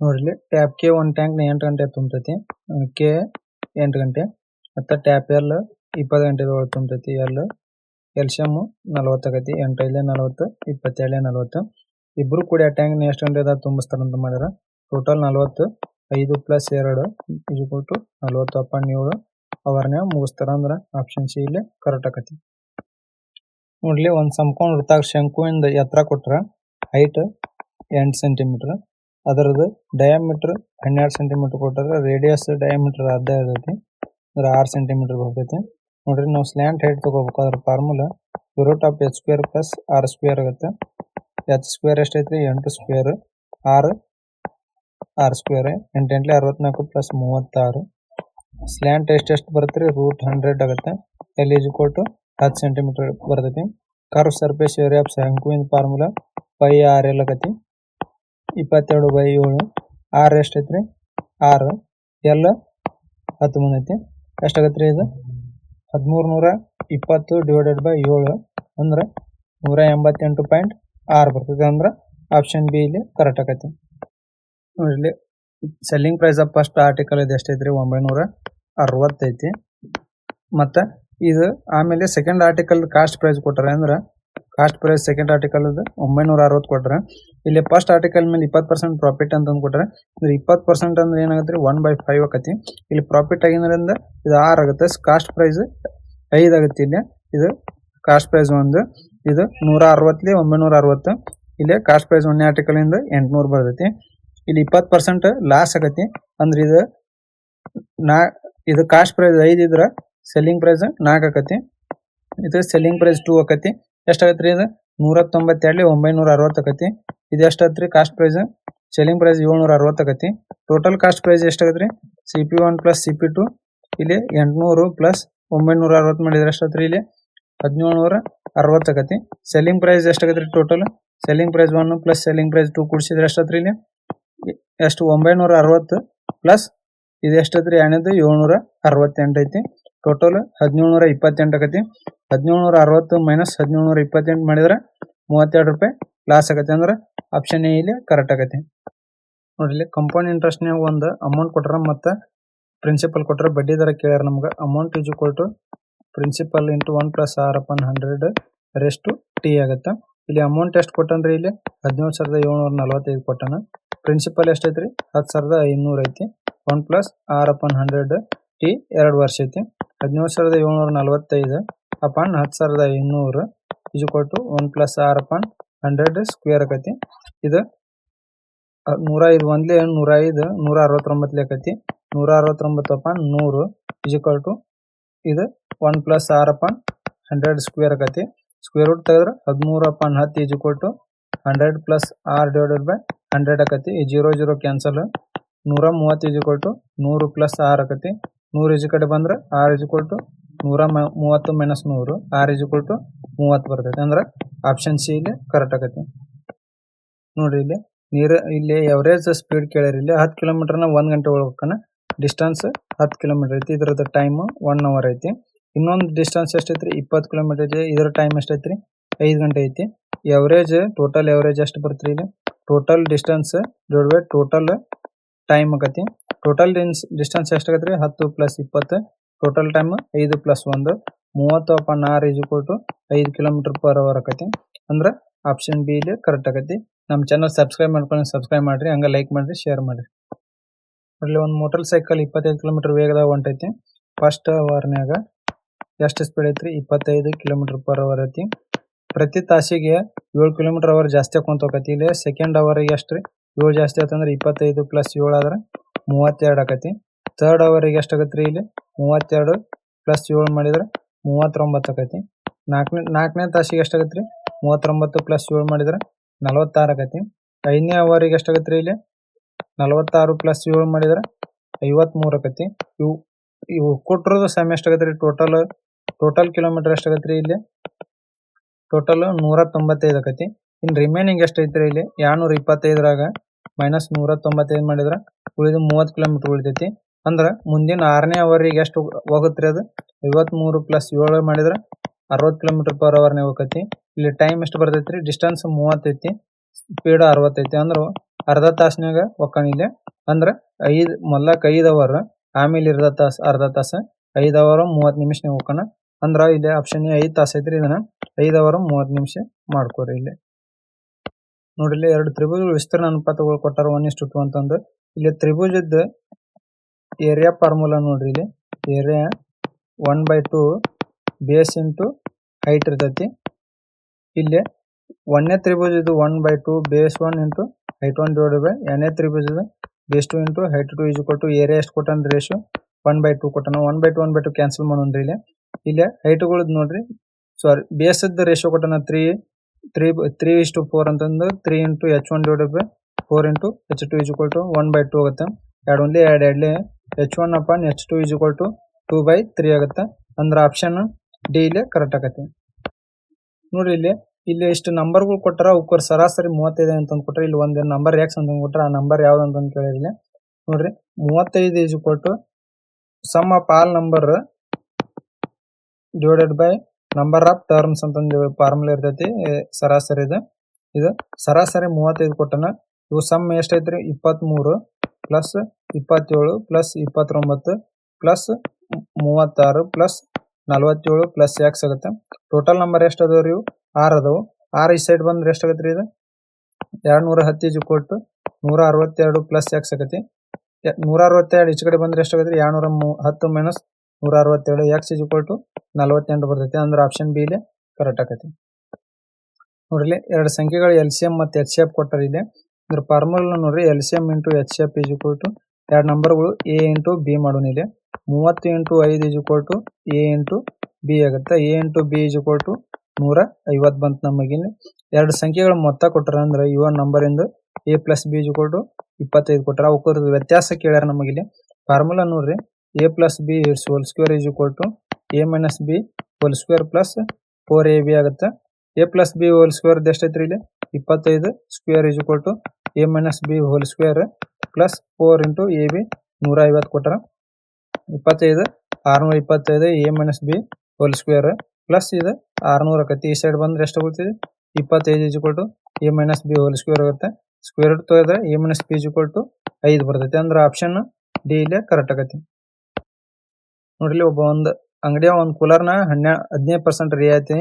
ನೋಡ್ರಿ, tap K ಒಂದ್ tank ಎಂಟ್ ಗಂಟೆ ತುಂಬತೈತಿ. ಕೆ ಎಂಟ್ ಗಂಟೆ. ಮತ್ತ ಟ್ಯಾಪ್ ಎಲ್ ಇಪ್ಪತ್ ಗಂಟೆ ಒಳಗೆ ತುಂಬತೈತಿ. ಎಲ್ ಕ್ಯಾಲ್ಸಿಯಂ ನಲವತ್ತ್ ಆಗೈತಿ. ಎಂಟ್ ಐದ್ಲೆ ನಲವತ್ತು ಇಪ್ಪತ್ತೆರಡ್ಲೆ ನಲವತ್ತು. ಇಬ್ರು ಕೂಡಿ ಆ ಟ್ಯಾಂಕ್ ಎಷ್ಟ್ ಗಂಟೆದಾಗ ತುಂಬಿಸ್ತಾರ ಅಂತ ಮಾಡ್ಯಾರ ಟೋಟಲ್ ನಲವತ್ತು, ಐದು ಪ್ಲಸ್ ಎರಡು ಇಜುಕಲ್ ಟು ನಲವತ್ತು ಏಳು ಅವರ್ನ್ಯಾಗ ಮುಗಿಸ್ತಾರ ಅಂದ್ರ ಆಪ್ಷನ್ ಸಿ ಇಲ್ಲಿ ಕರೆಕ್ಟ್ ಆಕತಿ ನೋಡ್ಲಿ, ಒಂದ್ ಸಮಕೋನ ವೃತ್ತಾಗ ಶಂಕುವಿಂದ ಎತ್ತರ ಕೊಟ್ರ ಹೈಟ್ ಎಂಟ್ ಸೆಂಟಿಮೀಟರ್ ಅದರದ್ದು ಡಯಾಮೀಟರ್ ಹನ್ನೆರಡು ಸೆಂಟಿಮೀಟರ್ ಕೊಟ್ಟಾರ ರೇಡಿಯಸ್ ಡಯಾಮೀಟರ್ ಅರ್ಧ ಇರ್ತೈತಿ. ಅಂದ್ರೆ ಆರು ಸೆಂಟಿಮೀಟರ್ ಬರ್ತೈತಿ ನೋಡ್ರಿ, ನಾವು ಸ್ಲ್ಯಾಂಟ್ ಹೈಟ್ ತಗೋಬೇಕು. ಅದ್ರ formula root of H square plus R square ಆಗುತ್ತೆ ಎಚ್ ಸ್ಕ್ವೇರ್ ಎಷ್ಟೈತ್ರಿ? ಎಂಟು ಸ್ಕ್ವೇರ್ ಆರ್ ಆರ್ ಸ್ಕ್ವೇರ್ ಎಂಟು ಎಂಟ್ಲೆ ಅರವತ್ನಾಲ್ಕು ಪ್ಲಸ್ ಮೂವತ್ತಾರು. ಸ್ಲ್ಯಾಂಟ್ ಎಷ್ಟು ಬರುತ್ತೆ ರೀ ರೂಟ್ ಹಂಡ್ರೆಡ್ ಆಗುತ್ತೆ. ಎಲ್ ಈಸ್ ಟು ಹತ್ತು ಸೆಂಟಿಮೀಟರ್ ಬರ್ತೈತಿ. ಕರ್ವ್ ಸರ್ಫೇಸ್ ಏರಿಯಾ ಆಫ್ ಶಂಕುವಿನ ಫಾರ್ಮುಲಾ ಪೈ ಆರ್ ಎಲ್ ಆಗತಿ. ಇಪ್ಪತ್ತೆರಡು ಬೈ ಏಳು. ಆರ್ ಎಷ್ಟೈತ್ರಿ? ಆರು. ಎಲ್ ಹತ್ತು ಐತಿ. ಎಷ್ಟಾಗತ್ತೆ ರೀ ಇದು? ಹದಿಮೂರು ನೂರ ಇಪ್ಪತ್ತು ಡಿವೈಡೆಡ್ ಬೈ ಏಳು ಅಂದ್ರೆ ನೂರ ಎಂಬತ್ತೆಂಟು ಪಾಯಿಂಟ್ ಆರು ಬರ್ತದೆ ಅಂದ್ರೆ ಆಪ್ಷನ್ ಬಿ ಇಲ್ಲಿ ಕರೆಕ್ಟ್ ಆಗೈತಿ. ಇಲ್ಲಿ selling price of first article ಇದು ಎಷ್ಟೈತ್ರಿ? ಒಂಬೈನೂರ ಅರವತ್ತೈತಿ ಮತ್ತು ಇದು ಆಮೇಲೆ ಸೆಕೆಂಡ್ ಆರ್ಟಿಕಲ್ ಕಾಸ್ಟ್ ಪ್ರೈಸ್ ಕೊಟ್ಟರೆ ಅಂದ್ರೆ ಕಾಸ್ಟ್ ಪ್ರೈಸ್ ಸೆಕೆಂಡ್ ಆರ್ಟಿಕಲ್ ಒಂಬೈನೂರ ಅರವತ್ತು ಕೊಟ್ರೆ ಇಲ್ಲಿ ಫಸ್ಟ್ ಆರ್ಟಿಕಲ್ ಮೇಲೆ ಇಪ್ಪತ್ತು ಪರ್ಸೆಂಟ್ ಪ್ರಾಫಿಟ್ ಅಂತ ಅಂದ್ಕೊಟ್ರೆ ಅಂದ್ರೆ ಇಪ್ಪತ್ತು ಪರ್ಸೆಂಟ್ ಅಂದ್ರೆ ಏನಾಗುತ್ತೆ? ಒನ್ ಬೈ ಫೈವ್ ಆಕತಿ. ಇಲ್ಲಿ ಪ್ರಾಫಿಟ್ ಆಗಿದ್ರಿಂದ ಇದು ಆರ್ ಆಗುತ್ತೆ. ಕಾಸ್ಟ್ ಪ್ರೈಸ್ ಐದು ಆಗುತ್ತೆ ಇಲ್ಲಿ. ಇದು ಕಾಸ್ಟ್ ಪ್ರೈಸ್ ಒಂದು. ಇದು ನೂರ ಅರವತ್ತಲಿ ಒಂಬೈನೂರ ಅರವತ್ತು ಇಲ್ಲಿ ಕಾಸ್ಟ್ ಪ್ರೈಸ್ ಒಂದೇ ಆರ್ಟಿಕಲ್ ಇಂದ ಎಂಟುನೂರು ಬರ್ತೈತಿ. ಇಲ್ಲಿ ಇಪ್ಪತ್ತು ಪರ್ಸೆಂಟ್ ಲಾಸ್ ಆಗತಿ ಅಂದ್ರೆ ಇದು ನಾ, ಇದು ಕಾಸ್ಟ್ ಪ್ರೈಸ್ ಐದು ಇದ್ರ ಸೆಲ್ಲಿಂಗ್ ಪ್ರೈಸ್ ನಾಲ್ಕು ಆಕತಿ. ಇದು ಸೆಲ್ಲಿಂಗ್ ಪ್ರೈಸ್ ಟೂ ಆಕತಿ. ಎಷ್ಟಾಗತ್ರಿ ಇದು? ನೂರ ತೊಂಬತ್ತೆರಡ್ಲಿ ಒಂಬೈನೂರ ಅರವತ್ತು ಆಕತಿ. ಇದು ರೀ? ಕಾಸ್ಟ್ ಪ್ರೈಸ್ ಸೆಲ್ಲಿಂಗ್ ಪ್ರೈಸ್ ಏಳ್ನೂರ ಅರವತ್ತು ಆಕತಿ total cost price ಎಷ್ಟಾಗತ್ರಿ C P one plus C P two ಇಲ್ಲಿ ಎಂಟುನೂರು ಪ್ಲಸ್ ಒಂಬೈನೂರ ಅರವತ್ತು ಮಾಡಿದ್ರೆ ಎಷ್ಟಾಗತ್ರಿ ಇಲ್ಲಿ? ಹದಿನೇಳ್ನೂರ ಅರವತ್ತು ಆಕತಿ selling price ಎಷ್ಟಾಗತ್ರಿ total selling price one plus selling price two ಕೂಡಿಸಿದ್ರೆ ಎಷ್ಟಾತ್ರಿ ಇಲ್ಲಿ? ಎಷ್ಟು, ಒಂಬೈನೂರ ಅರವತ್ತು ಪ್ಲಸ್ ಇದು ಎಷ್ಟೈತ್ರಿ ಎಣ್ಣೆದು ಏಳ್ನೂರ ಅರವತ್ತೆಂಟು ಐತಿ. ಟೋಟಲ್ ಹದಿನೇಳ್ನೂರ ಇಪ್ಪತ್ತೆಂಟು ಆಕತಿ ಹದಿನೇಳ್ನೂರ ಅರವತ್ತು ಮೈನಸ್ ಹದಿನೇಳ್ನೂರ ಇಪ್ಪತ್ತೆಂಟು ಮಾಡಿದ್ರೆ ಮೂವತ್ತೆರಡು ರೂಪಾಯಿ ಲಾಸ್ ಆಗತ್ತೆ ಅಂದ್ರೆ ಆಪ್ಷನ್ ಎ ಇಲ್ಲಿ ಕರೆಕ್ಟ್ ಆಗತ್ತೆ ನೋಡ್ರಿ ಕಂಪೌಂಡ್ ಇಂಟ್ರೆಸ್ಟ್ನಾಗ ಒಂದು ಅಮೌಂಟ್ ಕೊಟ್ರ ಮತ್ತು ಪ್ರಿನ್ಸಿಪಲ್ ಕೊಟ್ರ ಬಡ್ಡಿ ದರ ಕೇಳ್ಯಾರ ನಮ್ಗೆ. Amount is to principal into one plus R upon hundred raised to T ಆಗುತ್ತೆ. ಇಲ್ಲಿ ಅಮೌಂಟ್ ಎಷ್ಟು ಕೊಟ್ಟಂದ್ರೆ ಇಲ್ಲಿ? ಹದಿನೇಳು ಸಾವಿರದ ಏಳ್ನೂರ ನಲವತ್ತೈದು ಕೊಟ್ಟನ. ಪ್ರಿನ್ಸಿಪಲ್ ಎಷ್ಟೈತ್ರಿ ಹತ್ತು ಸಾವಿರದ ಐನೂರು ಐತಿ. One plus R upon hundred T ಎರಡು ವರ್ಷ ಐತಿ. ಹದಿನೇಳು ಸಾವಿರದ ಏಳ್ನೂರ ನಲವತ್ತೈದು ಅಪಾನ್ ಹತ್ತು ಸಾವಿರದ ಐನೂರು ಇಜು ಕೊಟ್ಟು one plus R upon hundred square ಆಕತಿ. ಇದು ಅಹ್, ನೂರ ಐದು ಒಂದ್ಲೇ ನೂರ ಐದು ನೂರ ಅರವತ್ತೊಂಬತ್ತು ಆಕತಿ. ನೂರ ಅರವತ್ತೊಂಬತ್ತು ಅಪಾನ್ ನೂರು ಇಜಿಕಲ್ ಟು ಇದು one plus R upon hundred square ಆಕತಿ. ಸ್ಕ್ವೇರ್ ರೂಟ್ ತೆಗೆದ್ರೆ ಹದಿಮೂರು ಅಪಾನ್ ಹತ್ತು equal to hundred plus R divided by hundred ಆಕತಿ. ಈ ಜೀರೋ ಜೀರೋ ಕ್ಯಾನ್ಸಲ್ ನೂರ ಮೂವತ್ತು ಇಜಿಕಲ್ ಟು ನೂರು ಪ್ಲಸ್ ಆರ್ ಆಕತಿ. ನೂರು ಇಜಿ ಕಡೆ ಬಂದ್ರೆ ಆರ್ ಇಜಿಕಲ್ ಟು ನೂರ ಮೂವತ್ತು ಮೈನಸ್ ನೂರು ಆರ್ ಇಜಿಕಲ್ ಟು ಮೂವತ್ತು ಬರ್ತೈತೆ. ಅಂದ್ರೆ ಆಪ್ಷನ್ ಸಿ ಇಲ್ಲಿ ಕರೆಕ್ಟ್ ಆಗತ್ತೆ ನೋಡ್ರಿ ಇಲ್ಲಿ, ನೀರು ಇಲ್ಲಿ ಎವರೇಜ್ ಸ್ಪೀಡ್ ಕೇಳಿರಿ ಇಲ್ಲಿ. ಹತ್ತು ಕಿಲೋಮೀಟರ್ನ ಒಂದು ಗಂಟೆ ಹೋಗ್ಬೇಕನ. ಡಿಸ್ಟೆನ್ಸ್ ಹತ್ತು ಕಿಲೋಮೀಟರ್ ಐತಿ. ಇದ್ರದ್ದು ಟೈಮ್ ಒನ್ ಅವರ್ ಐತಿ. ಇನ್ನೊಂದು ಡಿಸ್ಟೆನ್ಸ್ ಎಷ್ಟೈತ್ರಿ? ಇಪ್ಪತ್ತು ಕಿಲೋಮೀಟರ್ ಐತಿ. ಇದ್ರ ಟೈಮ್ ಎಷ್ಟೈತ್ರಿ? ಐದು ಗಂಟೆ ಐತಿ. ಎವರೇಜ್ ಟೋಟಲ್ ಎವರೇಜ್ ಎಷ್ಟು ಬರ್ತೀರಿ ಇಲ್ಲಿ? ಟೋಟಲ್ ಡಿಸ್ಟೆನ್ಸ್ ಜೋಡ್ಬೇಕು ಟೋಟಲ್ ಟೈಮ್ ಆಗತಿ. ಟೋಟಲ್ ಡಿಸ್ಟೆನ್ಸ್ ಎಷ್ಟಾಗತ್ರಿ ಹತ್ತು ಪ್ಲಸ್ ಇಪ್ಪತ್ತು. ಟೋಟಲ್ ಟೈಮ್ ಐದು ಪ್ಲಸ್ ಒಂದು. ಮೂವತ್ತು ಅಪಾನ್ ಆರ್ ಇಸ್ ಟು ಐದು ಕಿಲೋಮೀಟರ್ ಪರ್ ಅವರ್ ಆಕತಿ. ಅಂದ್ರೆ ಆಪ್ಷನ್ ಬಿ ಇಲ್ಲಿ ಕರೆಕ್ಟ್ ಆಗತಿ ನಮ್ಮ ಚಾನಲ್ ಸಬ್ಸ್ಕ್ರೈಬ್ ಮಾಡ್ಕೊಂಡು ಸಬ್ಸ್ಕ್ರೈಬ್ ಮಾಡ್ರಿ, ಹಂಗೆ ಲೈಕ್ ಮಾಡ್ರಿ ಶೇರ್ ಮಾಡ್ರಿ. ಅಲ್ಲಿ ಒಂದು ಮೋಟರ್ ಸೈಕಲ್ ಇಪ್ಪತ್ತೈದು ಕಿಲೋಮೀಟರ್ ವೇಗದಾಗ ಹೊಂಟೈತಿ. ಫಸ್ಟ್ ಅವರ್ನ್ಯಾಗ ಎಷ್ಟು ಸ್ಪೀಡ್ ಐತ್ರಿ? ಇಪ್ಪತ್ತೈದು ಕಿಲೋಮೀಟರ್ ಪರ್ ಅವರ್ ಐತಿ. ಪ್ರತಿ ತಾಸಿಗೆ ಏಳು ಕಿಲೋಮೀಟರ್ ಅವರ್ ಜಾಸ್ತಿ ಕುಂತ ಹೋಗತಿ ಇಲ್ಲಿ ಸೆಕೆಂಡ್ ಅವರ್ ಎಷ್ಟು ರೀ ಏಳು ಜಾಸ್ತಿ ಆಯ್ತಂದ್ರೆ ಇಪ್ಪತ್ತೈದು ಪ್ಲಸ್ ಏಳು ಆದ್ರೆ ಮೂವತ್ತೆರಡು ಆಕತಿ. ಥರ್ಡ್ ಅವರಿಗೆ ಎಷ್ಟು ರೀ ಇಲ್ಲಿ? ಮೂವತ್ತೆರಡು ಪ್ಲಸ್ ಏಳು ಮಾಡಿದ್ರೆ ಮೂವತ್ತೊಂಬತ್ತು ಆಕೈತಿ ನಾಲ್ಕನೇ ನಾಲ್ಕನೇ ತಾಸಿಗೆ ಎಷ್ಟು ರೀ ಮೂವತ್ತೊಂಬತ್ತು ಪ್ಲಸ್ ಏಳು ಮಾಡಿದ್ರೆ ನಲವತ್ತಾರು ಆಕೈತಿ ಐದನೇ ಅವರಿಗೆ ಎಷ್ಟು ರೀ ಇಲ್ಲಿ? ನಲವತ್ತಾರು ಪ್ಲಸ್ ಏಳು ಮಾಡಿದ್ರೆ ಐವತ್ತ್ಮೂರು ಆಕೈತಿ ಇವು ಇವು ಕೊಟ್ಟಿರೋದು ಸಮಯ ಎಷ್ಟಾಗತ್ತೆ ರೀ ಟೋಟಲ್ ಟೋಟಲ್ ಕಿಲೋಮೀಟರ್ ಎಷ್ಟು ರೀ ಇಲ್ಲಿ? ಟೋಟಲ್ ನೂರ ತೊಂಬತ್ತೈದು ಆಕೈತಿ ಇನ್ನು ರಿಮೈನಿಂಗ್ ಎಷ್ಟು ರೀ ಇಲ್ಲಿ? ಎರಡ್ನೂರ ಇಪ್ಪತ್ತೈದರಾಗ ಮೈನಸ್ ನೂರ ತೊಂಬತ್ತೈದು ಮಾಡಿದ್ರೆ ಉಳಿದು ಮೂವತ್ತು ಕಿಲೋಮೀಟರ್ ಉಳಿತೈತಿ. ಅಂದ್ರ ಮುಂದಿನ ಆರನೇ ಅವರಿಗೆ ಎಷ್ಟು ಹೋಗುತ್ತೆ ಅದು? ಐವತ್ಮೂರು ಪ್ಲಸ್ ಏಳು ಮಾಡಿದ್ರ ಅರವತ್ತು ಕಿಲೋಮೀಟರ್ ಪರ್ ಅವರ್ ನೇ ಹೋಗತಿ ಇಲ್ಲಿ ಟೈಮ್ ಎಷ್ಟು ಬರ್ತೈತ್ರಿ? ಡಿಸ್ಟೆನ್ಸ್ ಮೂವತ್ತೈತಿ ಸ್ಪೀಡ್ ಅರವತ್ತೈತಿ ಅಂದ್ರು ಅರ್ಧ ತಾಸ್ನ್ಯಾಗ ಹೊಕ್ಕಾನ ಇಲ್ಲಿ ಅಂದ್ರ ಐದ್, ಮೊದ್ಲಕ್ ಐದ್ ಅವರ್ ಆಮೇಲೆ ಇರ್ಧ ತಾಸ, ಅರ್ಧ ತಾಸ, ಐದ್ ಅವರ್ ಮೂವತ್ ನಿಮಿಷನ್ಯಾಗ ಹೊಕ್ಕಾನ ಅಂದ್ರ ಇಲ್ಲಿ ಆಪ್ಷನ್ ಐದ್ ತಾಸ ಐತ್ರಿ ಇದನ್ನ. ಐದ್ ಅವರ್ ಮೂವತ್ ನಿಮಿಷ ಮಾಡ್ಕೋರಿ ಇಲ್ಲಿ. ನೋಡ್ರಿ ಇಲ್ಲಿ ಎರಡು ತ್ರಿಭುಜ ವಿಸ್ತೀರ್ಣ ಅನುಪಾತಗಳು ಕೊಟ್ಟಾರ ಒನ್ ಇಷ್ಟು ಟು ಅಂತಂದು. ಇಲ್ಲಿ ತ್ರಿಭುಜದ ಏರಿಯಾ ಫಾರ್ಮುಲಾ ನೋಡ್ರಿ ಇಲ್ಲಿ. Area one by two base into height ಇರ್ತೈತಿ. ಇಲ್ಲಿ ಒಂದನೇ ಇದು one by two base one into height one divide by ಎರಡನೇ ಇದು base two into height two is ಕೊಟ್ಟು ಏರಿಯಾ ಎಷ್ಟು ಕೊಟ್ಟಾನ ರೇಷು ಒನ್ ಬೈ ಟೂ ಕೊಟ್ಟಾನ one by two one by two cancel ಮಾಡೋಣ್ರಿ ಇಲ್ಲಿ. ಇಲ್ಲಿ ಹೈಟ್ಗಳದ್ದು ನೋಡ್ರಿ. ಸಾರಿ ಬೇಸದ್ದು ರೇಷಿಯೋ ಕೊಟ್ಟಾನ ತ್ರೀ ತ್ರೀ ತ್ರೀ ಇಷ್ಟು ಫೋರ್ ಅಂತಂದು three into H one divide by four into H two is to one by two ಆಗುತ್ತೆ. ಎರಡು ಒಂದ್ಲಿ ಎರಡು ಎರಡ್ಲಿ. H one upon H two is to two by three ಆಗುತ್ತೆ. ಅಂದ್ರೆ ಆಪ್ಷನ್ ಡಿ ಇಲ್ಲಿ correct ಆಗತ್ತೆ ನೋಡ್ರಿ ಇಲ್ಲಿ ಇಲ್ಲಿ ಇಷ್ಟು ನಂಬರ್ಗಳು ಕೊಟ್ಟಾರ ಅವಕ್ಕರ್ ಸರಾಸರಿ ಮೂವತ್ತೈದು ಅಂತ ಕೊಟ್ರೆ ಇಲ್ಲಿ ಒಂದು ನಂಬರ್ ಎಕ್ಸ್ ಅಂತ ಕೊಟ್ರೆ ಆ ನಂಬರ್ ಯಾವ್ದು ಅಂತ ಕೇಳಿದ್ರೆ ನೋಡ್ರಿ, ಮೂವತ್ತೈದು is to sum of all number divided by number of terms ಅಂತಂದು ಫಾರ್ಮುಲಾ ಇರ್ತೈತಿ ಸರಾಸರಿ ಇದು. ಇದು ಸರಾಸರಿ ಮೂವತ್ತೈದು ಕೊಟ್ಟನ ಇವು ಸಮ್ ಎಷ್ಟೈತ್ರಿ? ಇಪ್ಪತ್ಮೂರು ಪ್ಲಸ್ ಇಪ್ಪತ್ತೇಳು ಪ್ಲಸ್ ಇಪ್ಪತ್ತೊಂಬತ್ತು ಪ್ಲಸ್ ಮೂವತ್ತಾರು ಪ್ಲಸ್ ನಲವತ್ತೇಳು ಪ್ಲಸ್ ಎಕ್ಸ್ ಆಗುತ್ತೆ. ಟೋಟಲ್ ನಂಬರ್ ಎಷ್ಟು ರೀ ಇವು? ಆರು ಅದಾವು. ಆರು ಈ ಸೈಡ್ ಬಂದ್ರೆ ಎಷ್ಟು ರೀ ಇದು? ಎರಡು ನೂರ ಹತ್ತು ಈಜು ಕೊಟ್ಟು ನೂರ ಅರವತ್ತೆರಡು ಪ್ಲಸ್ ಎಕ್ಸ್ ಆಗತಿ ಎ- ನೂರ ಅರವತ್ತೆರಡು ಈಚೆ ಕಡೆ ಬಂದ್ರೆ ಎಷ್ಟು ರೀ ಎರಡು ನೂರ ಮೂ, ಹತ್ತು ಮೈನಸ್ ನೂರ ಅರವತ್ತೇಳು ಎಕ್ಸ್ ಈಜು ಕೊಟ್ಟು ನಲವತ್ತೆಂಟು ಬರ್ತೈತಿ. ಅಂದ್ರೆ ಆಪ್ಷನ್ ಬಿ ಇಲ್ಲಿ ಕರೆಕ್ಟ್ ಆಕತಿ ನೋಡ್ರಿ ಎರಡು ಸಂಖ್ಯೆಗಳು ಎಲ್ ಸಿ ಎಂ ಮತ್ತು ಎಚ್ ಸಿ ಎಫ್ ಕೊಟ್ಟಾರ ಇಲ್ಲಿ. ಇದ್ರ ಫಾರ್ಮುಲಾ ನೋಡ್ರಿ L C M into H F is to ಎರಡು ನಂಬರ್ಗಳು ಎ ಇಂಟು ಬಿ ಮಾಡೋಣ ಇಲ್ಲಿ. ಮೂವತ್ತು ಇಂಟು ಐದು is to A into B ಆಗುತ್ತೆ. A into B is to ನೂರ ಐವತ್ತು ಬಂತು ನಮಗಿಲ್ಲಿ ಎರಡು ಸಂಖ್ಯೆಗಳ ಮೊತ್ತ ಕೊಟ್ಟಾರ ಅಂದ್ರೆ ಇವ ನಂಬರ್ ಇಂದ A plus B is to ಇಪ್ಪತ್ತೈದು ಕೊಟ್ಟಾರ ಅವ್ರ ವ್ಯತ್ಯಾಸ ಕೇಳ್ಯಾರ ನಮಗಿಲ್ಲಿ ಫಾರ್ಮುಲಾ ನೋಡ್ರಿ A plus B whole square is to A minus B whole square plus four A B ಆಗುತ್ತೆ. A plus B whole square ಎಷ್ಟೈತ್ರಿ ಇಲ್ಲಿ? ಇಪ್ಪತ್ತೈದು square is to A minus B whole square plus four into A B ನೂರ ಐವತ್ತು ಕೊಟ್ಟಾರ ಇಪ್ಪತ್ತೈದು, ಆರ್ನೂರ ಇಪ್ಪತ್ತೈದು A minus B whole square plus ಇದು ಆರ್ನೂರ ಆಕತಿ ಈ ಸೈಡ್ ಬಂದ್ರೆ ಎಷ್ಟು ಆಗುತ್ತೆ ಇಪ್ಪತ್ತೈದು is to A minus B whole square ಆಗುತ್ತೆ ಸ್ಕ್ವೇರ್ ತೊಗೊಂಡ್ರೆ A minus B is to ಐದು ಬರ್ತೈತಿ. ಅಂದ್ರೆ ಆಪ್ಷನ್ ಡಿ ಇಲ್ಲೇ ಕರೆಕ್ಟ್ ಆಗತ್ತೆ ನೋಡ್ರಿ ಒಬ್ಬ ಒಂದು ಅಂಗಡಿಯ ಒಂದು ಕೂಲರ್ನ ಹನ್ನೆರಡು ಹದಿನೈದು ಪರ್ಸೆಂಟ್ ರಿಯಾಯಿತಿ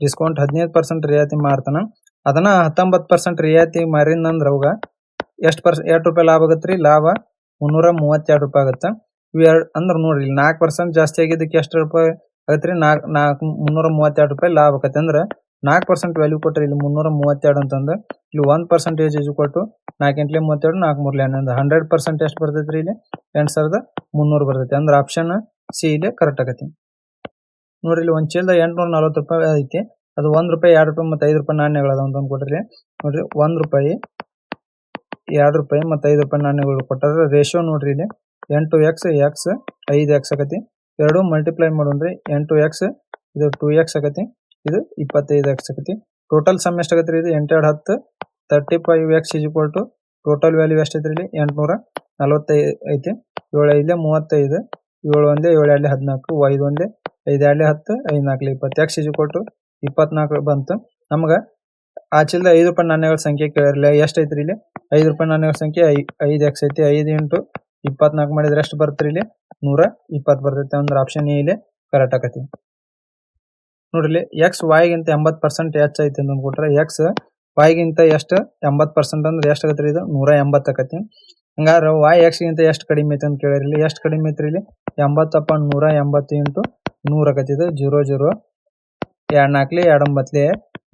ಡಿಸ್ಕೌಂಟ್ ಹದಿನೈದು ಪರ್ಸೆಂಟ್ ರಿಯಾಯಿತಿ ಮಾರ್ತಾನ ಅದನ್ನ ಹತ್ತೊಂಬತ್ತು ಪರ್ಸೆಂಟ್ ರಿಯಾಯಿತಿ ಮಾರಿನಂದ್ರ ಅವಾಗ ಎಷ್ಟು ಪರ್ಸ್ ಎರಡು ರೂಪಾಯಿ ಲಾಭ ಆಗತ್ರಿ? ಲಾಭ ಮುನ್ನೂರ ಮೂವತ್ತೆರಡು ರೂಪಾಯಿ ಆಗುತ್ತೆ. ಇವ್ ಎರಡ್, ಅಂದ್ರ ನೋಡ್ರಿ ಇಲ್ಲಿ ನಾಲ್ಕು ಪರ್ಸೆಂಟ್ ಜಾಸ್ತಿ ಆಗಿದ್ದಕ್ಕೆ ಎಷ್ಟು ರೂಪಾಯಿ ಆಗತ್ರಿ? ನಾಲ್ಕು ನಾಲ್ಕು ಮುನ್ನೂರ ಮೂವತ್ತೆರಡು ರೂಪಾಯಿ ಲಾಭ ಆಗತ್ತೆ. ಅಂದ್ರೆ ನಾಲ್ಕು ಪರ್ಸೆಂಟ್ ವ್ಯಾಲ್ಯೂ ಕೊಟ್ಟರೆ ಇಲ್ಲಿ ಮುನ್ನೂರ ಮೂವತ್ತೆರಡು ಅಂತಂದ್ರೆ ಇಲ್ಲಿ ಒಂದ್ ಪರ್ಸೆಂಟೇಜ್ ಇಜು ಕೊಟ್ಟು ನಾಲ್ಕು ಎಂಟ್ಲೆ ಮೂವತ್ತೆರಡು, ನಾಲ್ಕು ಮೂರ್ಲೆ ಹನ್ನೊಂದು. ಹಂಡ್ರೆಡ್ ಪರ್ಸೆಂಟ್ ಎಷ್ಟು ಬರ್ತೈತ್ರಿ ಇಲ್ಲಿ? ಎಂಟು ಸಾವಿರದ ಮುನ್ನೂರು ಬರ್ತೈತಿ. ಅಂದ್ರೆ ಆಪ್ಷನ್ ಸಿ ಇಲ್ಲಿ ಕರೆಕ್ಟ್ ಆಗತಿ ನೋಡ್ರಿ ಇಲ್ಲಿ ಒಂದ್ ಚೀಲದ ಎಂಟ್ನೂರ ನಲವತ್ತು ರೂಪಾಯಿ ಐತಿ. ಅದು ಒಂದ್ ರೂಪಾಯಿ, ಎರಡ್ ರೂಪಾಯಿ ಮತ್ತೆ ಐದು ರೂಪಾಯಿ ನಾಣ್ಯಗಳು ಅದಾವ ಕೊಟ್ರಿ. ನೋಡ್ರಿ, ಒಂದ್ ರೂಪಾಯಿ, ಎರಡ್ ರೂಪಾಯಿ ಮತ್ತೆ ಐದು ರೂಪಾಯಿ ನಾಣ್ಯಗಳು ಕೊಟ್ಟಾರ. ರೇಷೋ ನೋಡ್ರಿ ಇಲ್ಲಿ, ಎಂಟು ಎಕ್ಸ್ ಎಕ್ಸ್ ಐದು ಎಕ್ಸ್ ಆಗತಿ ಎರಡು ಮಲ್ಟಿಪ್ಲೈ ಮಾಡೋಣ್ರಿ, ಎಂಟು ಎಕ್ಸ್ ಇದು ಟೂ ಎಕ್ಸ್ ಆಗತಿ ಇದು ಇಪ್ಪತ್ತೈದು ಎಕ್ಸ್ ಆಗತಿ ಟೋಟಲ್ ಸಮ್ ಎಷ್ಟು ಆಗತ್ರಿ ಇದು? ಎಂಟೆರಡು ಹತ್ತು. Thirty five X is equal to total value ಎಷ್ಟೈತ್ರಿ ಇಲ್ಲಿ? ಎಂಟುನೂರ ನಲವತ್ತೈದು ಐತಿ. ಏಳು ಐದು ಮೂವತ್ತೈದು, ಏಳು ಒಂದೇ ಏಳು ಎರಡು ಹದಿನಾಲ್ಕು ಐದು ಒಂದೇ ಐದು ಎರಡು ಹತ್ತು ಐದು ನಾಲ್ಕು ಇಪ್ಪತ್ತು ಎಕ್ಸ್ ಇಜು ಕೊಟ್ಟು ಇಪ್ಪತ್ನಾಲ್ಕು ಬಂತು. ನಮಗ ಆ ಐದು ರೂಪಾಯಿ ನಾಣ್ಯಗಳ ಸಂಖ್ಯೆ ಕೇಳಿರ್ಲಿ, ಎಷ್ಟು ಐತ್ರಿ ಇಲ್ಲಿ? ಐದು ರೂಪಾಯಿ ನಾಣ್ಯಗಳ ಸಂಖ್ಯೆ, ಐ, ಐದು ಎಕ್ಸ್ ಐತಿ, ಐದು ಇಂಟು ಇಪ್ಪತ್ನಾಲ್ಕು ಮಾಡಿದ್ರೆ ಎಷ್ಟು ಬರ್ತ್ರಿ ಇಲ್ಲಿ? ನೂರ ಇಪ್ಪತ್ತು ಬರ್ತೈತೆ ಅಂದ್ರೆ ಆಪ್ಷನ್ ಇಲ್ಲಿ ಕರೆಕ್ಟ್ ಆಕತಿ ನೋಡ್ರಿ ಎಕ್ಸ್ ವಾಯ್ಗಿಂತ ಎಂಬತ್ತು ಪರ್ಸೆಂಟ್ ಹೆಚ್ಚು ಐತಿ ಅಂತ ಕೊಟ್ರೆ ಎಕ್ಸ್ ವಾಯ್ಗಿಂತ ಎಷ್ಟು? ಎಂಬತ್ತು ಪರ್ಸೆಂಟ್ ಅಂದ್ರೆ ಎಷ್ಟು ಆಗತ್ರಿ ಇದು? ನೂರ ಎಂಬತ್ತು ಆಕತಿ ಹಂಗಾರೆ ವಾಯ್ ಎಕ್ಸ್ಗಿಂತ ಎಷ್ಟು ಕಡಿಮೆ ಐತಿ ಅಂತ ಕೇಳಿರಿ ಎಷ್ಟು ಕಡಿಮೆ ಐತ್ರಿ ಇಲ್ಲಿ? ಎಂಬತ್ತಪ್ಪ ನೂರ ಎಂಬತ್ತು ಇಂಟು ನೂರ ಆಗತ್ತಿದ್ದು ಜೀರೋ ಜೀರೋ. ಎರಡು ನಾಲ್ಕಲಿ ಎರಡು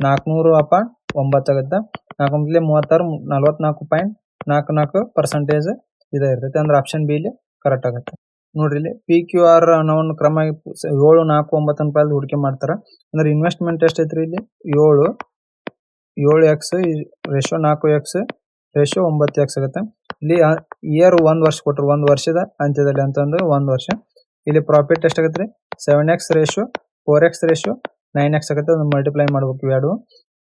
ನಾಲ್ಕುನೂರು ಅಪ್ಪ, ಒಂಬತ್ತು ಆಗುತ್ತೆ. ನಾಲ್ಕು ಒಂಬತ್ಲಿ ಮೂವತ್ತಾರು, ನಲ್ವತ್ನಾಲ್ಕು ಪಾಯಿಂಟ್ ನಾಲ್ಕು ನಾಲ್ಕು ಪರ್ಸೆಂಟೇಜ್ ಇದು ಇರ್ತೈತೆ. ಅಂದ್ರೆ ಆಪ್ಷನ್ ಬಿ ಇಲ್ಲಿ ಕರೆಕ್ಟ್ ಆಗುತ್ತೆ. ನೋಡ್ರಿ ಇಲ್ಲಿ ಪಿ ಕ್ಯೂ ಆರ್ ಅನ್ನೋ ಒಂದು ಕ್ರಮ ಏಳು, ನಾಲ್ಕು ಒಂಬತ್ತು ರೂಪಾಯಿ ಹೂಡಿಕೆ ಮಾಡ್ತಾರ. ಅಂದ್ರೆ ಇನ್ವೆಸ್ಟ್ಮೆಂಟ್ ಎಷ್ಟೈತ್ರಿ ಇಲ್ಲಿ? ಏಳು. ಏಳು ಎಕ್ಸ್ ರೇಷೋ ನಾಲ್ಕು ಎಕ್ಸ್ ರೇಷೋ ಒಂಬತ್ತು ಎಕ್ಸ್ ಆಗುತ್ತೆ. ಇಲ್ಲಿ ಇಯರ್ ಒಂದ್ ವರ್ಷ ಕೊಟ್ಟರು ಒಂದ್ ವರ್ಷದ ಅಂತ್ಯದಲ್ಲಿ ಅಂತಂದ್ರೆ ಒಂದ್ ವರ್ಷ. ಇಲ್ಲಿ ಪ್ರಾಫಿಟ್ ಎಷ್ಟಾಗತ್ತೆ seven X ratio four X ratio nine X ಆಗುತ್ತೆ. ಅದನ್ನ ಮಲ್ಟಿಪ್ಲೈ ಮಾಡ್ಬೇಕು ಇವೆರಡು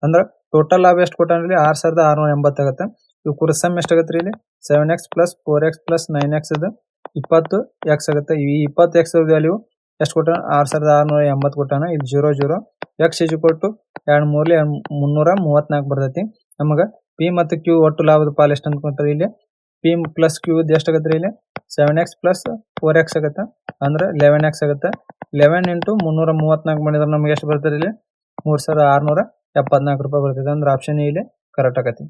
ಅಂದ್ರೆ ಟೋಟಲ್ ಲಾಭ ಎಷ್ಟು ಇಲ್ಲಿ? ಆರ್ ಸಾವಿರದ ಆರ್ನೂರ ಎಂಬತ್ತು ಆಗುತ್ತೆ. ಇವು ಕುರ್ಸಮ್ ಎಷ್ಟಾಗತ್ತೆ ಇಲ್ಲಿ? Seven X plus four X plus nine X ಇದು ಇಪ್ಪತ್ತು ಎಕ್ಸ್ ಆಗುತ್ತೆ. ಈ ಇಪ್ಪತ್ತು ಎಕ್ಸ್ ವ್ಯಾಲ್ಯೂ ಎಷ್ಟು ಕೊಟ್ಟಾನ? ಆರ್ ಸಾವಿರದ ಆರ್ನೂರ ಎಂಬತ್ತು ಕೊಟ್ಟಾನ. ಇದು ಜೀರೋ ಜೀರೋ ಎಕ್ಸ್ ಇಜು ಕೊಟ್ಟು ಎರಡು ಮೂರ್ಲಿ ಮುನ್ನೂರ ಮೂವತ್ನಾಲ್ಕು ಬರ್ತೈತಿ. ನಮಗೆ ಪಿ ಮತ್ತು ಕ್ಯೂ ಒಟ್ಟು ಲಾಭದ ಪಾಲ್ ಎಷ್ಟು ಅಂತ ಇಲ್ಲಿ? ಪಿ ಪ್ಲಸ್ ಕ್ಯೂ ಎಷ್ಟು ಆಗತ್ತೆ ರೀ ಇಲ್ಲಿ? Seven X plus four X ಆಗುತ್ತೆ. ಅಂದ್ರೆ ಲೆವೆನ್ ಎಕ್ಸ್ ಆಗುತ್ತೆ. ಲೆವೆನ್ ಇಂಟು ಮುನ್ನೂರ ಮೂವತ್ನಾಲ್ಕು ಮಾಡಿದ್ರೆ ನಮ್ಗೆ ಎಷ್ಟು ಬರ್ತದೆ ಇಲ್ಲಿ? ಮೂರು ಸಾವಿರ ಆರುನೂರ ಎಪ್ಪತ್ನಾಲ್ಕು ರೂಪಾಯಿ ಬರ್ತದೆ. ಅಂದ್ರೆ ಆಪ್ಷನ್ ಇಲ್ಲಿ ಕರೆಕ್ಟ್ ಆಗತ್ತೆ.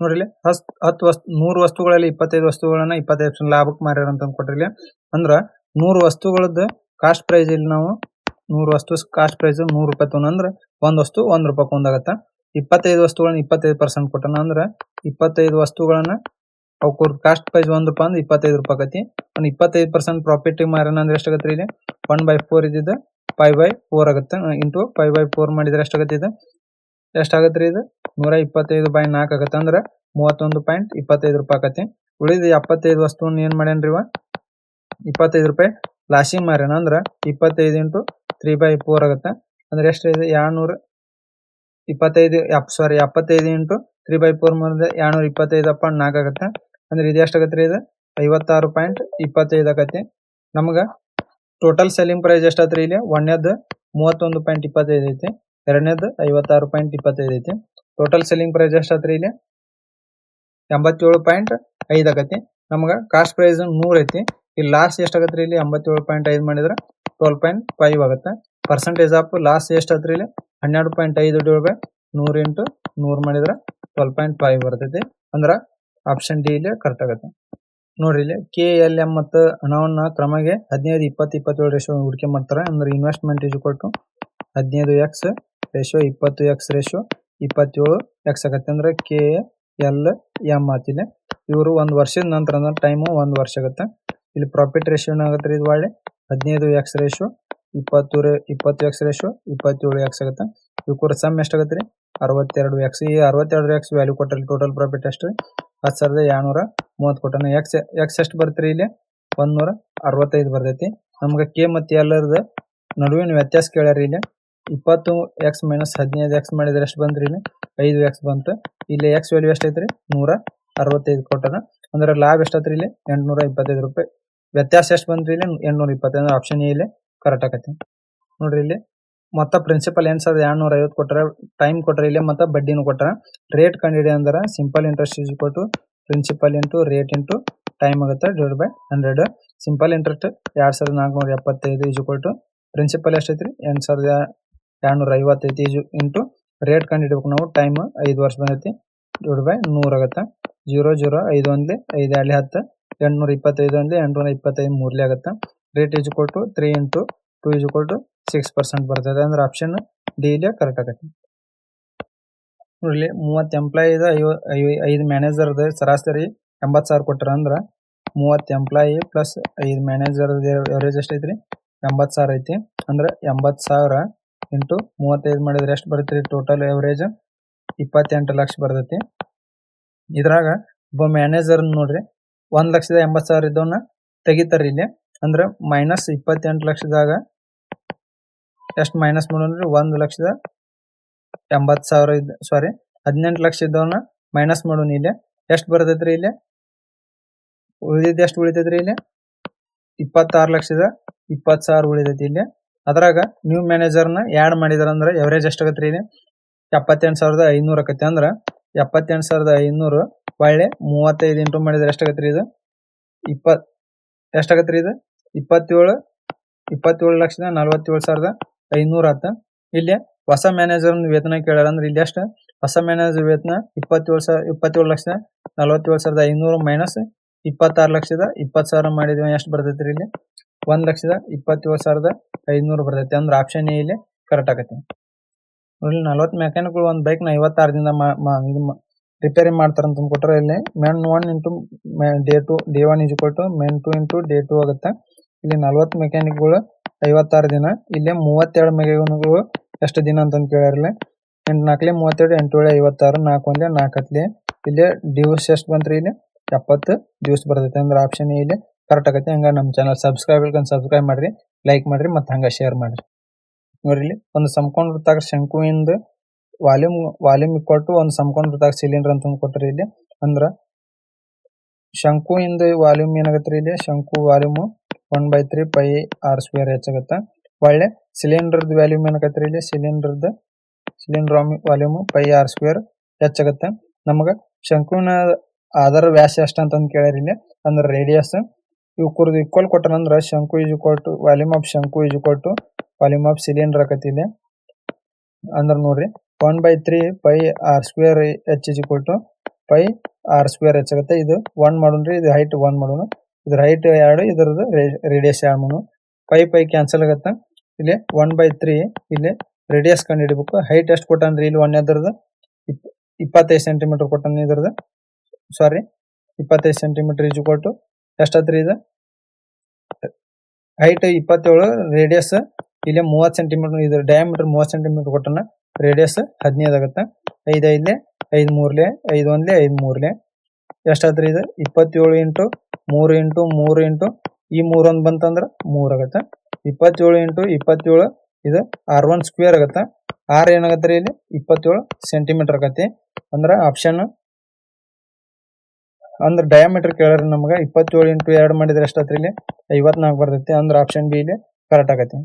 ನೋಡ್ರಿ ಹತ್ ಹತ್ತು ವಸ್ತು, ನೂರು ವಸ್ತುಗಳಲ್ಲಿ ಇಪ್ಪತ್ತೈದು ವಸ್ತುಗಳನ್ನ ಇಪ್ಪತ್ತೈದು ಪರ್ಸೆಂಟ್ ಲಾಭಕ್ಕೆ ಮಾರ್ಯಾರ ಅಂತ ಕೊಟ್ಟಿರಲಿ ಅಂದ್ರೆ ನೂರು ವಸ್ತುಗಳದ್ದು ಕಾಸ್ಟ್ ಪ್ರೈಸ್ ಇಲ್ಲಿ ನಾವು ನೂರು ವಸ್ತು ಕಾಸ್ಟ್ ಪ್ರೈಸ್ ನೂರು ರೂಪಾಯಿ ತೊಗೊಂಡ್ ಅಂದ್ರೆ ಒಂದ್ ವಸ್ತು ಒಂದ್ ರೂಪಾಯಿ ಒಂದಾಗತ್ತ ಇಪ್ಪತ್ತೈದು ವಸ್ತುಗಳನ್ನ ಇಪ್ಪತ್ತೈದು ಪರ್ಸೆಂಟ್ ಕೊಟ್ಟನ ಅಂದ್ರೆ ಇಪ್ಪತ್ತೈದು ವಸ್ತುಗಳನ್ನ ಅವ್ರ ಕಾಸ್ಟ್ ಪ್ರೈಸ್ ಒಂದ್ ರೂಪಾಯಿ ಅಂದ್ರೆ ಇಪ್ಪತ್ತೈದು ರೂಪಾಯಿ ಆಗತಿ ಒಂದ್ ಇಪ್ಪತ್ತೈದು ಪರ್ಸೆಂಟ್ ಪ್ರಾಫಿಟ್ ಮಾರನ ಅಂದ್ರೆ ಎಷ್ಟಾಗತ್ತೆ ಇಲ್ಲಿ? ಒನ್ ಬೈ ಫೋರ್ ಇದ್ದಿದ್ದು ಫೈವ್ ಬೈ ಫೋರ್ ಆಗುತ್ತೆ. ಇಂಟು ಫೈವ್ ಬೈ ಫೋರ್ ಮಾಡಿದ್ರೆ ಎಷ್ಟಾಗತ್ತೆ ಇದು? ಎಷ್ಟಾಗತ್ತೆ ರೀ ಇದು? ನೂರ ಇಪ್ಪತ್ತೈದು ಬೈ ನಾಲ್ಕು ಆಗತ್ತೆ. ಅಂದ್ರೆ ಮೂವತ್ತೊಂದು ಪಾಯಿಂಟ್ ಇಪ್ಪತ್ತೈದು ರೂಪಾಯಿ ಆಗತ್ತೆ ಉಳಿದ ಎಪ್ಪತ್ತೈದು ವಸ್ತುವನ್ನ ಏನ್ ಮಾಡ್ಯಾನ್ರಿ ಇವ? ಇಪ್ಪತ್ತೈದು ರೂಪಾಯಿ ಲಾಸಿಂಗ್ ಮಾರ್ಯಾನ ಅಂದ್ರೆ ಇಪ್ಪತ್ತೈದು ಇಂಟು ತ್ರೀ ಬೈ ಫೋರ್ ಆಗುತ್ತೆ. ಅಂದ್ರೆ ಎಷ್ಟು ಇದೆ? ಎರಡ್ನೂರ ಇಪ್ಪತ್ತೈದು ಸಾರಿ ಎಪ್ಪತ್ತೈದು ಇಂಟು ತ್ರೀ ಬೈ ಫೋರ್ ಮಾಡಿದ್ರೆ ಎರಡ್ನೂರ ಇಪ್ಪತ್ತೈದು ಪಾಯಿಂಟ್ ನಾಲ್ಕು ಆಗುತ್ತೆ. ಅಂದ್ರೆ ಇದು ಎಷ್ಟಾಗತ್ತೆ ರೀ ಇದು? ಐವತ್ತಾರು ಪಾಯಿಂಟ್ ಇಪ್ಪತ್ತೈದು ಆಗತ್ತೆ. ನಮಗ ಟೋಟಲ್ ಸೆಲ್ಲಿಂಗ್ ಪ್ರೈಸ್ ಎಷ್ಟಾತ್ರಿ ಇಲ್ಲಿ? ಒಂದನೇದು ಮೂವತ್ತೊಂದು ಪಾಯಿಂಟ್ ಇಪ್ಪತ್ತೈದು ಐತಿ. ಎರಡನೇದು ಐವತ್ತಾರು ಪಾಯಿಂಟ್ ಇಪ್ಪತ್ತೈದು ಐತಿ. ಟೋಟಲ್ ಸೆಲ್ಲಿಂಗ್ ಪ್ರೈಸ್ ಎಷ್ಟಾತ್ರಿ ಇಲ್ಲಿ? ಎಂಬತ್ತೇಳು ಪಾಯಿಂಟ್ ಐದು ಆಗತ್ತೆ. ನಮಗ ಕಾಸ್ಟ್ ಪ್ರೈಸ್ ನೂರ್ ಐತಿ. ಇಲ್ಲಿ ಲಾಸ್ ರೀ ಇಲ್ಲಿ? ಎಂಬತ್ತೇಳು ಪಾಯಿಂಟ್ ಐದು ಮಾಡಿದ್ರೆ ಟ್ವೆಲ್ ಪಾಯಿಂಟ್ ಫೈವ್ ಆಗುತ್ತೆ. ಪರ್ಸೆಂಟೇಜ್ ಆಫ್ ಲಾಸ್ ಎಷ್ಟಾತ್ರಿ ಇಲ್ಲಿ? ಹನ್ನೆರಡು ಪಾಯಿಂಟ್ ಐದು ಡಿವೈಡ್ ಬೈ ನೂರ್ ಇಂಟು ನೂರ್ ಮಾಡಿದ್ರೆ ಟ್ವೆಲ್ ಪಾಯಿಂಟ್ ಫೈವ್ ಬರ್ತೈತಿ. ಅಂದ್ರ ಆಪ್ಷನ್ ಡಿ ಇಲ್ಲಿ ಕರೆಕ್ಟ್ ಆಗುತ್ತೆ. ನೋಡ್ರಿ ಇಲ್ಲಿ ಕೆ ಎಲ್ ಎಂ ಮತ್ತು ಹಣವನ್ನ ಕ್ರಮಗೆ ಹದಿನೈದು, ಇಪ್ಪತ್ತು, ಇಪ್ಪತ್ತೇಳು ರೇಷೋ ಹೂಡಿಕೆ ಮಾಡ್ತಾರೆ. ಅಂದ್ರೆ ಇನ್ವೆಸ್ಟ್ಮೆಂಟ್ ಇಸ್ ಕೊಟ್ಟು ಹದಿನೈದು ಎಕ್ಸ್ ರೇಷೋ ಇಪ್ಪತ್ತು ಎಕ್ಸ್ ರೇಷೋ ಇಪ್ಪತ್ತೇಳು ಎಕ್ಸ್ ಆಗತ್ತೆ. ಅಂದ್ರೆ ಕೆ ಎಲ್ ಎಂ ಆತಿದೆ ಇವರು ಒಂದು ವರ್ಷದ ನಂತರ ಅಂದ್ರೆ ಟೈಮು ಒಂದು ವರ್ಷ ಆಗುತ್ತೆ. ಇಲ್ಲಿ ಪ್ರಾಫಿಟ್ ರೇಷೋ ಏನಾಗುತ್ತೆ ಇದು ಒಳ್ಳೆ? ಹದಿನೈದು ಎಕ್ಸ್ ರೇಷೋ ಇಪ್ಪತ್ತು ರೇ, ಇಪ್ಪತ್ತು ಎಕ್ಸ್ ರೇಷೋ ಇಪ್ಪತ್ತೇಳು ಎಕ್ಸ್ ಆಗುತ್ತೆ. ಇವ್ರ ಸಮ್ ಎಷ್ಟಾಗತ್ತೆ ರೀ? ಅರವತ್ತೆರಡು ಎಕ್ಸ್ ಈ ಅರವತ್ತೆರಡು ಎಕ್ಸ್ ವ್ಯಾಲ್ಯೂ ಕೊಟ್ಟರೆ ಟೋಟಲ್ ಪ್ರಾಫಿಟ್ ಎಷ್ಟು ಹತ್ತು ಸಾವಿರದ ಏಳ್ನೂರ ಮೂವತ್ತು ಕೊಟ್ಟನ ಎಕ್ಸ್ ಎಕ್ಸ್ ಎಷ್ಟು ಬರ್ತೀರಿ ಇಲ್ಲಿ? ಒಂದು ಅರವತ್ತೈದು ಬರ್ತೈತಿ. ನಮ್ಗೆ ಕೆ ಮತ್ತು ಎಲ್ಲರದ ನಡುವಿನ ವ್ಯತ್ಯಾಸ ಕೇಳ್ಯಾರ ಇಲ್ಲಿ. ಇಪ್ಪತ್ತು ಎಕ್ಸ್ ಮೈನಸ್ ಹದಿನೈದು ಎಕ್ಸ್ ಮಾಡಿದ್ರೆ ಎಷ್ಟು ಬಂದ್ರಿ ಇಲ್ಲಿ? ಐದು ಎಕ್ಸ್ ಬಂತು. ಇಲ್ಲಿ ಎಕ್ಸ್ ವ್ಯಾಲ್ಯೂ ಎಷ್ಟೈತ್ರಿ? ನೂರ ಅರವತ್ತೈದು ಕೊಟ್ಟನ ಅಂದ್ರೆ ಲಾಭ ಎಷ್ಟಾತ್ರಿ ಇಲ್ಲಿ? ಎಂಟುನೂರ ಇಪ್ಪತ್ತೈದು ರೂಪಾಯಿ. ವ್ಯತ್ಯಾಸ ಎಷ್ಟು ಬಂದ್ರಿ ಇಲ್ಲಿ? ಎಂಟುನೂರ ಇಪ್ಪತ್ತೈದು. ಆಪ್ಷನ್ ಇಲ್ಲಿ. ಕರೆಕ್ಟ್ ಆಗತ್ತೆ. ನೋಡ್ರಿ ಇಲ್ಲಿ. ಮೊತ್ತ ಪ್ರಿನ್ಸಿಪಲ್ ಏನ್ ಸಾವಿರದ ಎರಡ್ನೂರ ಐವತ್ತು ಕೊಟ್ಟಾರ ಟೈಮ್ ಕೊಟ್ಟರೆ ಇಲ್ಲಿ ಮತ್ತೆ ಬಡ್ಡಿನೂ ಕೊಟ್ಟಾರ ರೇಟ್ ಕಂಡಿಡಿ ಅಂದ್ರೆ ಸಿಂಪಲ್ ಇಂಟ್ರೆಸ್ಟ್ ಇಸ್ ಕೊಟ್ಟು principal into rate into time ಆಗುತ್ತೆ divide by hundred simple interest ಎರಡ್ ಸಾವಿರದ ನಾಲ್ಕುನೂರ ಎಪ್ಪತ್ತೈದು ಇಜು ಕೊಟ್ಟು ಪ್ರಿನ್ಸಿಪಲ್ ಎಷ್ಟೈತ್ರಿ? ಎಂಟು ಸಾವಿರದ ಎರಡ್ನೂರ ಐವತ್ತೈದು ಇಜು ಇಂಟು ರೇಟ್ ಕಂಡಿಡ್ಬೇಕು ನಾವು ಟೈಮ್ ಐದು ವರ್ಷ ಬಂದೈತಿ. ಡಿವೈಡ್ ಬೈ ನೂರ ಆಗುತ್ತೆ. ಜೀರೋ ಜೀರೋ ಐದು ಒಂದ್ಲಿ ಐದು ಎರಡ್ಲಿ ಹತ್ತು. ಎಂಟ್ನೂರ ಇಪ್ಪತ್ತೈದು ಒಂದ್ಲಿ ಎಂಟ್ನೂರ ಇಪ್ಪತ್ತೈದು ಮೂರ್ಲಿ ಆಗುತ್ತೆ. ರೇಟ್ ಇಜು ಕೊಟ್ಟು ತ್ರೀ ಇಂಟು ಟೂ ಇಜು ಕೊಟ್ಟು ಸಿಕ್ಸ್ ಪರ್ಸೆಂಟ್ ಬರ್ತದೆ ಅಂದ್ರೆ ಆಪ್ಷನ್ ಡಿ ಕರೆಕ್ಟ್ ಆಗತ್ತೆ. ನೋಡಲಿ ಮೂವತ್ತು ಎಂಪ್ಲಾಯಿ ಐದು ಮ್ಯಾನೇಜರ್ ಸರಾಸರಿ ಎಂಬತ್ತು ಸಾವಿರ ಕೊಟ್ಟಾರ ಅಂದ್ರೆ ಮೂವತ್ತು ಎಂಪ್ಲಾಯಿ ಪ್ಲಸ್ ಐದು ಮ್ಯಾನೇಜರ್ ಎವರೇಜ್ ಎಷ್ಟು ಐತ್ರಿ ಎಂಬತ್ತು ಸಾವಿರ ಐತಿ. ಅಂದ್ರೆ ಎಂಬತ್ತು ಸಾವಿರ ಇಂಟು ಮೂವತ್ತೈದು ಮಾಡಿದ್ರೆ ಎಷ್ಟು ಬರುತ್ತೆ ಟೋಟಲ್ ಎವರೇಜ್ ಇಪ್ಪತ್ತೆಂಟು ಲಕ್ಷ ಬರ್ತೈತಿ. ಇದ್ರಾಗ ಒಬ್ಬ ಮ್ಯಾನೇಜರ್ ನೋಡ್ರಿ, ಒಂದು ಲಕ್ಷದ ಎಂಬತ್ತು ಸಾವಿರ ಇದ್ದವನ್ನ ತೆಗಿತಾರ ಇಲ್ಲಿ. ಅಂದ್ರೆ ಮೈನಸ್ ಇಪ್ಪತ್ತೆಂಟು ಲಕ್ಷದಾಗ ಎಷ್ಟು ಮೈನಸ್ ಮಾಡೋಣ್ರಿ? ಒಂದು ಲಕ್ಷದ ಎಂಬತ್ತು ಸಾವಿರ ಇದ್ದ ಸಾರಿ ಹದಿನೆಂಟು ಲಕ್ಷ ಇದ್ದವನ್ನ ಮೈನಸ್ ಮಾಡೋಣ ಇಲ್ಲಿ. ಎಷ್ಟು ಬರ್ತೈತ್ರಿ ಇಲ್ಲಿ? ಉಳಿದಿದ್ದು ಎಷ್ಟು ಉಳಿತೈತ್ರಿ ಇಲ್ಲಿ? ಇಪ್ಪತ್ತಾರು ಲಕ್ಷದ ಇಪ್ಪತ್ತು ಸಾವಿರ ಉಳಿತೈತಿ ಇಲ್ಲಿ. ಅದ್ರಾಗ ನ್ಯೂ ಮ್ಯಾನೇಜರ್ನ ಆ್ಯಡ್ ಮಾಡಿದಾರ ಅಂದ್ರೆ ಎವರೇಜ್ ರೀ ಇಲ್ಲಿ? ಎಪ್ಪತ್ತೆಂಟು ಸಾವಿರದ ಐನೂರು ಆಕತಿ ಅಂದ್ರೆ ಎಪ್ಪತ್ತೆಂಟು ಸಾವಿರದ ಐನೂರು ಒಳ್ಳೆ ಮೂವತ್ತೈದು ಇಂಟು ಮಾಡಿದ್ರೆ ಎಷ್ಟಾಗತ್ರಿ ಇದು? ಇಪ್ಪತ್ ರೀ ಇದು? ಇಪ್ಪತ್ತೇಳು ಇಪ್ಪತ್ತೇಳು ಲಕ್ಷದ ನಲವತ್ತೇಳು ಸಾವಿರದ ಐನೂರ ಆತ. ಇಲ್ಲಿ ಹೊಸ ಮ್ಯಾನೇಜರ್ ವೇತನ ಕೇಳ್ಯಾರ ಅಂದ್ರೆ ಇಲ್ಲಿ ಎಷ್ಟು ಹೊಸ ಮ್ಯಾನೇಜರ್ ವೇತನ ಇಪ್ಪತ್ತೇಳು ಸಾವಿರ ಇಪ್ಪತ್ತೇಳು ಲಕ್ಷದ ನಲವತ್ತೇಳು ಸಾವಿರದ ಐನೂರು ಮೈನಸ್ ಇಪ್ಪತ್ತಾರು ಲಕ್ಷದ ಇಪ್ಪತ್ತು ಸಾವಿರ ಮಾಡಿದ್ವಿ ಎಷ್ಟು ಬರ್ತೈತಿ ಇಲ್ಲಿ? ಒಂದ್ ಲಕ್ಷದ ಇಪ್ಪತ್ತೇಳು ಸಾವಿರದ ಐನೂರು ಬರ್ತೈತಿ. ಅಂದ್ರೆ ಆಪ್ಷನ್ ಎ ಇಲ್ಲಿ ಕರೆಕ್ಟ್ ಆಗತ್ತೆ. ಇಲ್ಲಿ ನಲವತ್ತು ಮೆಕ್ಯಾನಿಕ್ ಒಂದು ಬೈಕ್ನ ಐವತ್ತಾರು ದಿನ ಇದು ರಿಪೇರಿ ಮಾಡ್ತಾರ ಅಂತ ಕೊಟ್ಟರೆ ಇಲ್ಲಿ men one into day two day one is ಕೊಟ್ಟು men two into day two ಆಗುತ್ತೆ. ಇಲ್ಲಿ ನಲವತ್ತು ಮೆಕ್ಯಾನಿಕ್ಗಳು ಐವತ್ತಾರು ದಿನ, ಇಲ್ಲಿ ಮೂವತ್ತೆರಡು ಮೆಕ್ಯಾನಿಕ್ಗಳು ಎಷ್ಟು ದಿನ ಅಂತ ಕೇಳ್ಯಾರಲ್ಲ. ಎಂಟು ನಾಲ್ಕಲೆ ಮೂವತ್ತೆರಡು ಎಂಟು ಏಳು ಐವತ್ತಾರು ನಾಲ್ಕು ಒಂದೇ ನಾಲ್ಕು ಹತ್ಲೆ ಇಲ್ಲಿ ಡ್ಯೂಸ್ ಎಷ್ಟು ಬಂತ್ರಿ ಇಲ್ಲಿ? ಎಪ್ಪತ್ತು ದಿವಸ ಬರ್ತೈತೆ ಅಂದ್ರೆ ಆಪ್ಷನ್ ಇಲ್ಲಿ. ಕರೆಕ್ಟ್ ಆಗತ್ತೆ ಹಂಗ ನಮ್ಮ ಚಾನಲ್ ಸಬ್ಸ್ಕ್ರೈಬ್ ಸಬ್ಸ್ಕ್ರೈಬ್ ಮಾಡ್ರಿ ಲೈಕ್ ಮಾಡ್ರಿ ಮತ್ತೆ ಹಂಗ ಶೇರ್ ಮಾಡ್ರಿ. ನೋಡ್ರಿ ಇಲ್ಲಿ ಒಂದು ಸಮಕೋನ ವೃತ್ತಾಕಾರ ಶಂಕುವಿಂದ ವಾಲ್ಯೂಮ್ ವಾಲ್ಯೂಮ್ ಕೊಟ್ಟು ಒಂದು ಸಮಕೋನ ವೃತ್ತಾಕಾರ ಸಿಲಿಂಡರ್ ಅಂತ ಕೊಟ್ರಿ ಇಲ್ಲಿ. ಅಂದ್ರ ಶಂಕುವಿಂದ ವಾಲ್ಯೂಮ್ ಏನಾಗತ್ರಿ ಇಲ್ಲಿ? ಶಂಕು volume one by three pi R square ಹೆಚ್ಚಾಗತ್ತ. ಒಳ್ಳೆ ಸಿಲಿಂಡರ್ದ ವ್ಯಾಲ್ಯೂಮ್ ಏನಾಗತ್ರಿ ಇಲ್ಲಿ? ಸಿಲಿಂಡರ್ದ cylinder volume pi R square ಹೆಚ್ಚಾಗತ್ತ. ನಮಗ ಶಂಕುವಿನ ಆಧಾರ ವ್ಯಾಸ ಎಷ್ಟ ಅಂತ ಕೇಳ್ಯಾರ ಇಲ್ಲಿ. ಅಂದ್ರ ರೇಡಿಯಸ್, ಇವು ಕುರ್ದು ಈಕ್ವಲ್ ಕೊಟ್ಟನಂದ್ರ ಶಂಕು ಈಜು ಕೊಟ್ಟು ವಾಲ್ಯೂಮ್ ಆಫ್ ಶಂಕು ಈಜು ಕೊಟ್ಟು ವಾಲ್ಯೂಮ್ ಆಫ್ ಸಿಲಿಂಡರ್ ಆಕತಿ ಇಲ್ಲಿ. ಅಂದ್ರ ನೋಡ್ರಿ, one by three pi R square H is equal to pi R square ಹೆಚ್ಚಾಗುತ್ತೆ. ಇದು ಒನ್ ಮಾಡೋಣ್ರಿ, ಇದು ಹೈಟ್ ಒನ್ ಮಾಡೋಣ. ಇದ್ರ ಹೈಟ್ ಎರಡು ಇದರದು ರೇಡಿಯಸ್ ಎರಡು, ಮೂರು. ಪೈ ಪೈ ಕ್ಯಾನ್ಸಲ್ ಆಗತ್ತ. ಇಲ್ಲಿ ಒನ್ ಬೈ ತ್ರೀ ಇಲ್ಲಿ ರೇಡಿಯಸ್ ಕಂಡು ಹಿಡಿಬೇಕು ಹೈಟ್ ಎಷ್ಟು ಕೊಟ್ಟಾನ್ರಿ ಇಲ್ಲಿ ಒನ್ ಎದ್ರದ್ದು ಇಪ್ಪತ್ತೈದು ಸೆಂಟಿಮೀಟರ್ ಕೊಟ್ಟಾನ ಇದ್ರದ್ದು. ಸಾರಿ ಇಪ್ಪತ್ತೈದು ಸೆಂಟಿಮೀಟರ್ ಈಜು ಕೊಟ್ಟು ಟು ಇದು? ಹೈಟ್ ಇಪ್ಪತ್ತೇಳು ರೇಡಿಯಸ್ ಇಲ್ಲಿ ಮೂವತ್ತು ಸೆಂಟಿಮೀಟರ್ ಇದು ಡಯಾಮೀಟರ್ ಮೂವತ್ತು ಸೆಂಟಿಮೀಟರ್ ಕೊಟ್ಟನ ರೇಡಿಯಸ್ ಹದಿನೈದು ಆಗುತ್ತೆ. ಐದು ಐದ್ಲೆ, ಐದು ಮೂರ್ಲೆ, ಐದು ಒಂದ್ಲೆ, ಐದು ಮೂರ್ಲೆ. ಎಷ್ಟಾತ್ರಿ ಇದು? ಇಪ್ಪತ್ತೇಳು ಇಂಟು ಮೂರು ಇಂಟು ಮೂರು ಇಂಟು ಈ ಮೂರೊಂದು ಬಂತಂದ್ರ ಮೂರ್ ಆಗತ್ತೆ. ಇಪ್ಪತ್ತೇಳು ಇಂಟು ಇಪ್ಪತ್ತೇಳು ಇದು ಆರ್ ಒನ್ ಸ್ಕ್ವೇರ್ ಆಗತ್ತೆ. ಆರ್ ಏನಾಗತ್ರಿ ಇಲ್ಲಿ? ಇಪ್ಪತ್ತೇಳು ಸೆಂಟಿಮೀಟರ್ ಆಗತ್ತೆ. ಅಂದ್ರ ಆಪ್ಷನ್ ಅಂದ್ರ ಡಯಾಮೀಟರ್ ಕೇಳ್ರಿ ನಮ್ಗ. ಇಪ್ಪತ್ತೇಳು ಇಂಟು ಎರಡು ಮಾಡಿದ್ರೆ ಎಷ್ಟಾತ್ರಿ ಇಲ್ಲಿ? ಐವತ್ನಾಲ್ಕು ಬರ್ತೈತಿ. ಅಂದ್ರ ಆಪ್ಷನ್ ಬಿ ಇಲ್ಲಿ ಕರೆಕ್ಟ್ ಆಗತ್ತೆ.